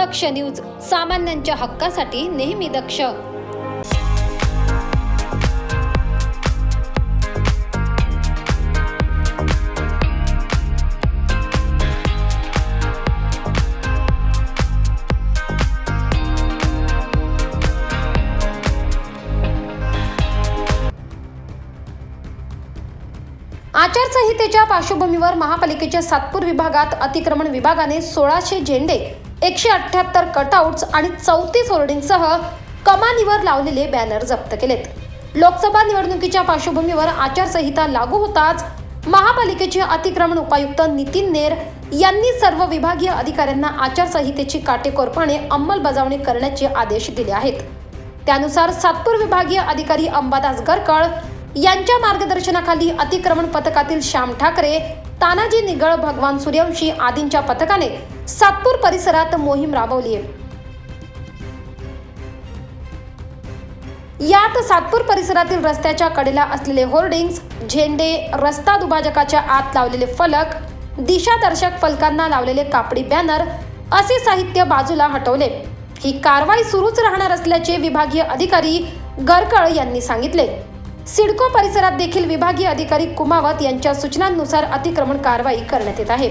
दक्ष news सामान्यांच्या हक्कासाठी नेहमी दक्ष. आचारसंहितेच्या पार्श्वभूमीवर महापालिकेच्या सातपूर विभागात अतिक्रमण विभागाने सोळाशे झेंडे एकशे अठ्ठ्याहत्तर कटआउट्स आणि चौतीस होर्डिंगसह कमानीवर लावलेले बॅनर जप्त केलेत. लोकसभा निवडणुकीच्या पार्श्वभूमीवर आचारसंहिता लागू होताच महापालिकेचे अतिक्रमण उपायुक्त नितीन नेर यांनी सर्व विभागीय अधिकाऱ्यांना आचारसंहितेची काटेकोरपणे अंमलबजावणी करण्याचे आदेश दिले आहेत. त्यानुसार सातपूर विभागीय अधिकारी अंबादास गरकळ यांच्या मार्गदर्शनाखाली अतिक्रमण पथकातील श्याम ठाकरे तानाजी निगळ भगवान सूर्यवंशी आदींच्या पथकाने सातपूर परिसरात मोहीम राबवली आहे यात सातपूर परिसरातील रस्त्याच्या कडेला असलेले होर्डिंग्स झेंडे रस्ता दुभाजकाच्या आत लावलेले फलक दिशादर्शक फलकांना लावलेले कापडी बॅनर असे साहित्य बाजूला हटवले. ही कारवाई सुरूच राहणार असल्याचे विभागीय अधिकारी गरकळ यांनी सांगितले. सिडको परिसरात देखील विभागीय अधिकारी कुमावत यांच्या सूचनांनुसार अतिक्रमण कारवाई करण्यात येत आहे.